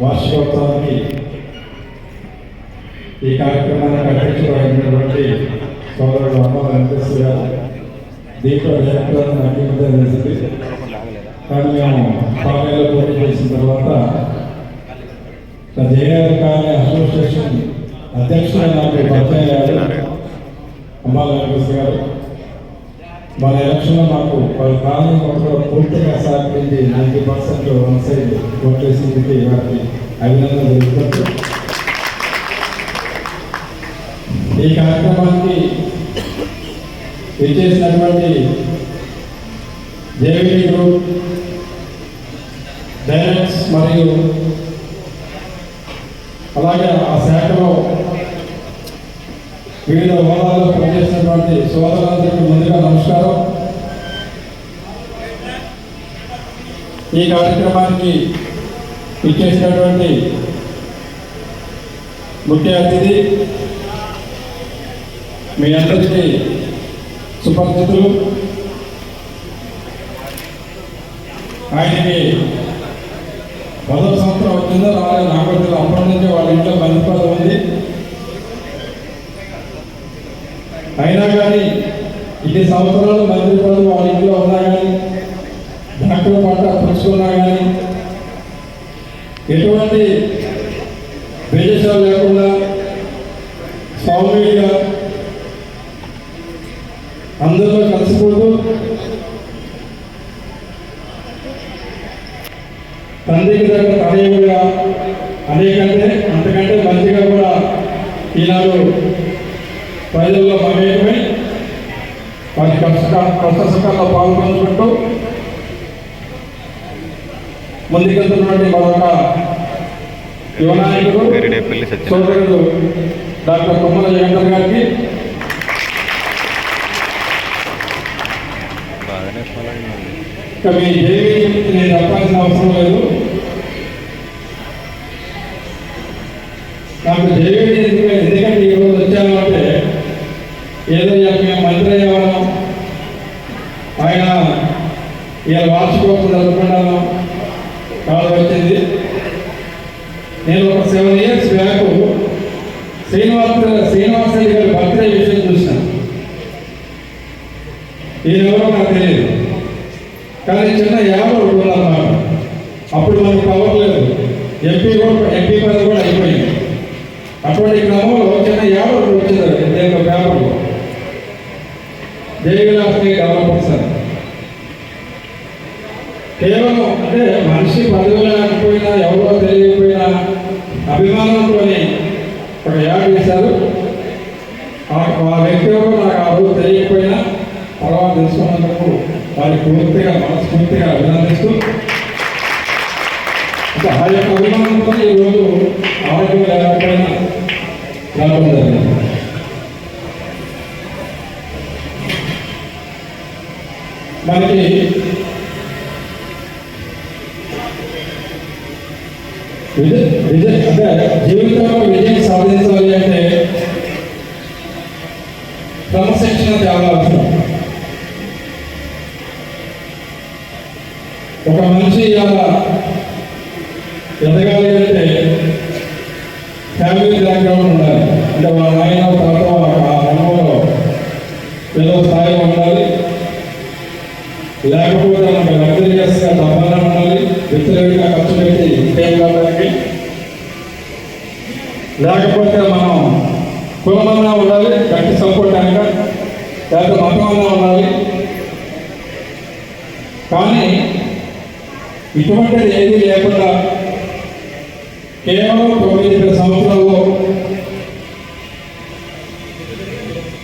వార్షికోత్సవానికి ఈ కార్యక్రమాన్ని అధ్యక్షుడు సోదరుడు అమ్మ వెంకటేశ్వర గారు దీంట్లో డైరెక్టర్ నాకు తెలిసింది కానీ మేము కాలేజీలో పోటీ చేసిన తర్వాత జయగారి కాలనీ అసోసియేషన్ అధ్యక్షుడు నాకు పరిచయం అయ్యారు అమ్మ వెంకటేశ్వర గారు మన ఎలక్షన్లో మాకు వాళ్ళ కాలం మొత్తం పూర్తిగా సహకరించి ninety percent one side vote వారికి అభినందన తెలుపుతూ ఈ కార్యక్రమానికి విచ్చేసినటువంటి జేవీ గ్రూప్ డైరెక్ట్స్ మరియు అలాగే ఆ శాఖలో వివిధ హోదాల్లో పనిచేసినటువంటి సోదరులందరికీ ముందుగా నమస్కారం. ఈ కార్యక్రమానికి ఇచ్చేసినటువంటి ముఖ్య అతిథి మీ అందరికీ సుపరిచితులు. ఆయనకి పదో సంవత్సరం వచ్చిందో రాలేదు. నాకు అప్పటి నుంచి వాళ్ళ ఇంట్లో బంధుపదం ఉంది. అయినా కానీ ఇన్ని సంవత్సరాలు మంత్రి పదవి వాళ్ళ ఇంట్లో ఉన్నా కానీ డాక్టర్ పాట పుచ్చుకున్నా కానీ ఎటువంటి విదేశాలు లేకుండా స్వామిగా అందరిలో కలిసిపోతూ తండ్రికి దగ్గర తనయుడిగా అనేకంటే అంతకంటే మంచిగా కూడా ఈనాడు ప్రజల్లో కష్ట కష్ట సుఖాల్లో పాల్పంచుకుంటూ ముందుకెళ్తున్నటువంటి మరొక యువనాయకుడు. సోదరుడు డాక్టర్ కొమ్మల జగన్ గారికి. ఇక మీ జేవీ నేను చెప్పాల్సిన అవసరం లేదు. నేను మార్చుకోకుండా అనుకున్నాను కాలం వచ్చింది నేను ఒక seven years back Srinivasa Srinivasa Reddy గారి బర్త్డే విషయం చూసినాను ఈయన ఎవరో నాకు తెలియదు. కానీ చిన్న యాభై ఒకటి ఉందన్నమాట అప్పుడు మనకు పవర్ లేదు. ఎంపీ కూడా ఎంపీ పదవి కూడా అయిపోయింది. అటువంటి క్రమంలో చిన్న యాభై ఒకటి వచ్చింది నేను పేపర్లో జయవిలాస్ని డెవలపర్ సార్ కేవలం అంటే మనిషి పదవి లేకపోయినా ఎవరో తెలియకపోయినా అభిమానంతో ఒక యాడ్ చేశారు. ఆ వ్యక్తి ఎవరో నాకు ఆ రోజు తెలియకపోయినా తర్వాత తెలుసుకున్నందుకు వారి పూర్తిగా మనస్ఫూర్తిగా అభినందిస్తూ ఆ యొక్క అభిమానంతో ఈరోజు ఆరోగ్యం లేకపోయినా రావడం జరిగింది. మనకి విజయ విజయ అంటే జీవితంలో విజయం సాధించాలి అంటే క్రమశిక్షణ చాలా అవసరం ఒక మనిషి ఇలా ఎదగాలి అంటే ఫ్యామిలీ బ్యాక్గ్రౌండ్ ఉండాలి. అంటే వాళ్ళ నాయన తాత ఆ అమ్మలో ఏదో స్థాయిలో ఉండాలి. లేకపోతే మనకు లగ్జరియస్గా డబ్బాగా ఉండాలి. వ్యక్తులు ఖర్చు పెట్టి ఇంకేం కావాలి? లేకపోతే మనం కులమన్నా ఉండాలి గట్టి సపోర్ట్ అనగా లేకపోతే మతమన్నా ఉండాలి. కానీ ఇటువంటిది ఏది లేకుండా కేవలం తొమ్మిది పది సంవత్సరాల్లో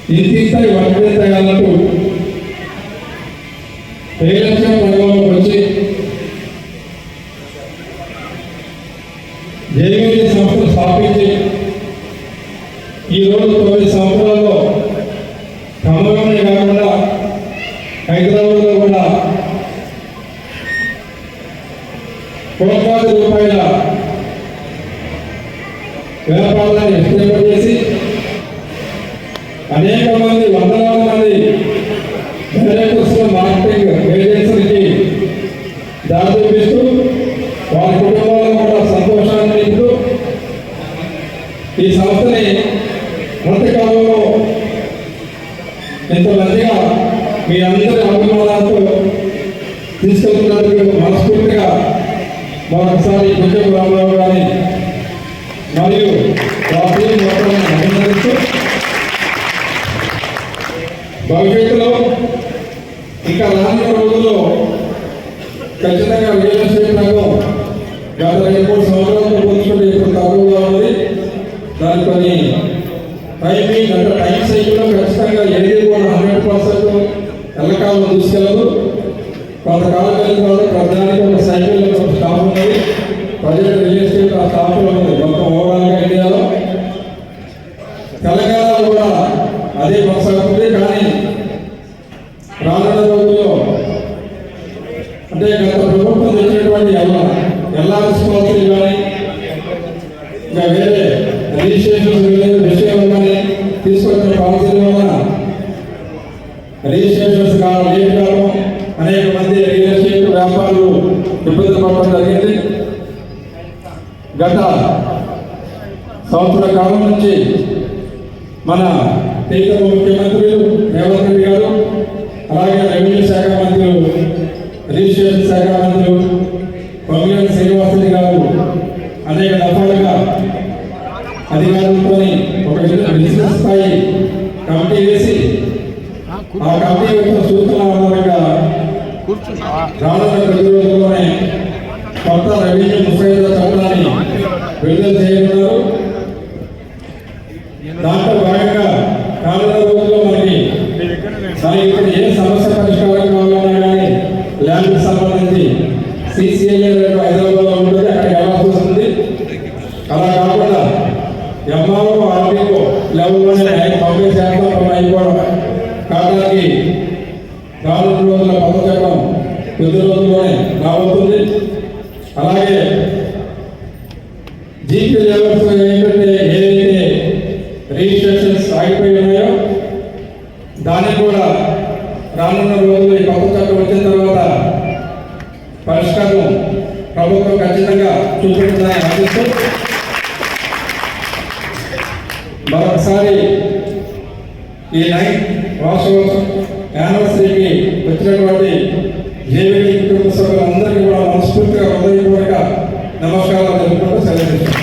ఇంతిస్తాయి వంటిస్తాయి హైదరాబాద్లో కూడా కోట్లాది రూపాయల వ్యాపారాన్ని విస్తరింపజేసి అనేక మంది వందలాది మంది డైరెక్టర్స్ మార్కెటింగ్ ఏజెన్సీకి దారి చూపిస్తూ వారి కుటుంబాలను కూడా సంతోషాన్ని ఈ సంస్థని మొదటి కాలంలో ఎంతో మందిగా మీ అందరి అభిమానాలతో తీసుకెళ్తున్నందుకు మనస్ఫూర్తిగా మరొకసారి కొంచెం రామారావు గారి మరియు వారి మొత్తాన్ని అభినందిస్తూ భవిష్యత్తులో ఇంకా రానున్న రోజుల్లో ఖచ్చితంగా రియల్ ఎస్టేట్ రంగం గత రెండు మూడు సంవత్సరాలతో పోల్చుకుంటే ఇప్పుడు తక్కువగా ఉంది. దాని కొన్ని టైమింగ్ అంటే టైం సైకిల్లో ఖచ్చితంగా ఏది కూడా హండ్రెడ్ పర్సెంట్ ఎల్లకాలం తీసుకెళ్ళదు కొంతకాలం కలిగిన తర్వాత ప్రధానికి ఒక సైకిల్ ఒక స్టాప్ ఉన్నది ప్రజెంట్ రియల్ ఎస్టేట్ ఆ స్టాప్లో ఉంది మొత్తం ఓవరాల్గా ఇండియాలో తెలంగాణలో కూడా అదే కొనసాగుతుంది కానీ రానున్న రోజుల్లో అంటే గత ప్రభుత్వం తెచ్చినటువంటి ఎలా ఎలా కానీ ఇంకా వేరే రిజిస్ట్రేషన్ విషయం కానీ తీసుకొచ్చిన పాలసీల వల్ల రిజిస్ట్రేషన్స్ కావడం లేట్ కావడం అనేక మంది రియల్ ఎస్టేట్ వ్యాపారులు ఇబ్బంది పడడం జరిగింది. గత సంవత్సర కాలం నుంచి మన కేంద్ర ముఖ్యమంత్రులు రేవంత్ రెడ్డి గారు అలాగే రెవెన్యూ శాఖ మంత్రులు రిజిస్ట్రేషన్ శాఖ మంత్రులు పొంగిరెడ్డి శ్రీనివాసరెడ్డి గారు అనేక దఫాలుగా అధికారులతో ఒక బిజినెస్ స్థాయి కమిటీ వేసి ఆ కమిటీ యొక్క సూచన ఆధారంగా రానున్న ప్రతి రోజుల్లోనే కొత్త రెవెన్యూ ముసాయిదా చట్టాన్ని విడుదల చేయనున్నారు. దాంట్లో భాగంగా ఎంఆర్ఓ ఆర్డీఓ లెవెల్లోనే తొంభై శాతం అయిపోవడం కావడానికి రానున్న రోజుల కొత్త కొద్ది రోజుల్లోనే రాబోతుంది. అలాగే జీపీ లెవెల్స్ ఏంటంటే ఏదైతే రిజిస్ట్రేషన్స్ ఆగిపోయి ఉన్నాయో దానికి కూడా రానున్న రోజుల్లో ఈ కొత్త చట్టం వచ్చిన తర్వాత పరిష్కారం ప్రభుత్వం ఖచ్చితంగా చూపెడుతుందని ఆశిస్తూ మరొకసారి ఈ నైట్ వార్షికోత్సవం యానివర్సరీకి వచ్చినటువంటి జేవీడి కుటుంబ సభ్యులందరికీ కూడా మనస్ఫూర్తిగా హృదయపూర్వక నమస్కారాలు తెలుపుకుంటూ సెలవు